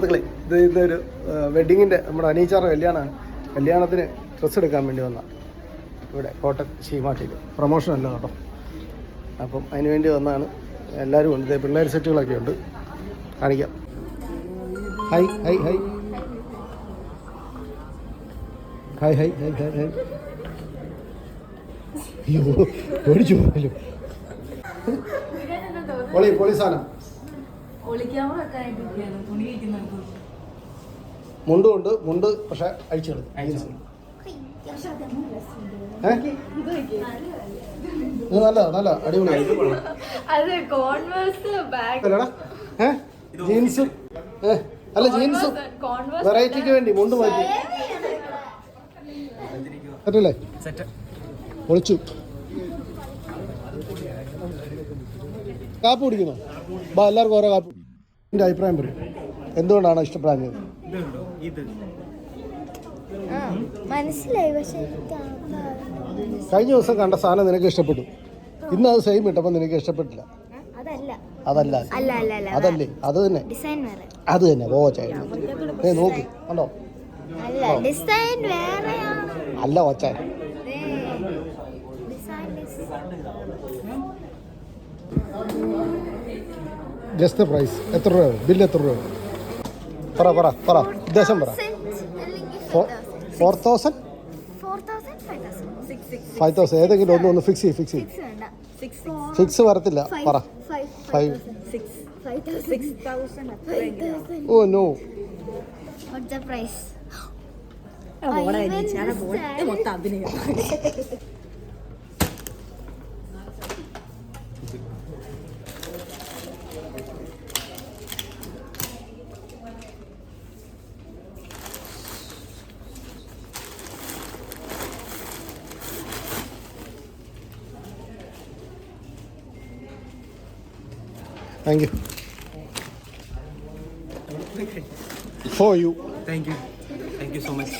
സുഹൃത്തുക്കളെ ഇത് ഇതൊരു വെഡിങ്ങിന്റെ നമ്മുടെ അനീച്ചാറിന്റെ കല്യാണമാണ്. കല്യാണത്തിന് ഡ്രസ്സ് എടുക്കാൻ വേണ്ടി വന്ന. ഇവിടെ കോട്ടൺ ഷീമാട്ടിയിൽ പ്രൊമോഷൻ അല്ല കേട്ടോ. അപ്പം അതിന് വേണ്ടി വന്നാണ് എല്ലാവരും ഉണ്ട്. പിള്ളേർ സെറ്റുകളൊക്കെ ഉണ്ട്. കാണിക്കാം. Hi hi hi hi hi hi hi hi അയ്യോ പേടിച്ചു പോയല്ലോ. പൊളി പൊളി സാധനം. മുണ്ടും ഉണ്ട് മുണ്ട് പക്ഷെ അഴിച്ചു. കളയും നല്ല നല്ല അടിപൊളി. ജീൻസ് കോൺവേഴ്സ് ബാഗ് അല്ലടാ ഏ? ജീൻസും അല്ല ജീൻസ് കോൺവേഴ്സ് വെറൈറ്റിക്ക് വേണ്ടി മുണ്ട് മാറ്റി. പറ്റല്ലേ പൊളിച്ചു. കാപ്പ് കുടിക്കുന്നു? ബാ എല്ലാവർക്കും ഓരോ കാപ്പ് എന്റെ അഭിപ്രായം പറയും. എന്തുകൊണ്ടാണ് ഇഷ്ടപ്പെടാഞ്ഞത്? മനസ്സിലായി. പക്ഷെ കഴിഞ്ഞ ദിവസം കണ്ട സാധനം നിനക്ക് ഇഷ്ടപ്പെട്ടു. ഇന്ന് അത് സെയിം ഇട്ടപ്പോൾ നിനക്ക് ഇഷ്ടപ്പെട്ടില്ല. അതല്ല. അതല്ല. അത് തന്നെ. അത് തന്നെ. ഓ ചേട്ടൻ ഏ നോക്ക്. കണ്ടോ? അല്ല ഡിസൈൻ വേറെയാണ്. ജസ്റ്റ് പ്രൈസ് എത്ര രൂപ ബില്ല് എത്ര രൂപ പറ പറ പറ. ഉദ്ദേശം പറ. ഫോർ തൗസൻഡ് ഫൈവ് തൗസൻഡ് ഏതെങ്കിലും ഒന്ന് ഒന്ന് ഫിക്സ് ചെയ്യും ഫിക്സ് ചെയ്യും. ഫിക്സ് വരത്തില്ല. പറ. Five oh no price Thank you for you Thank you. Thank you so much.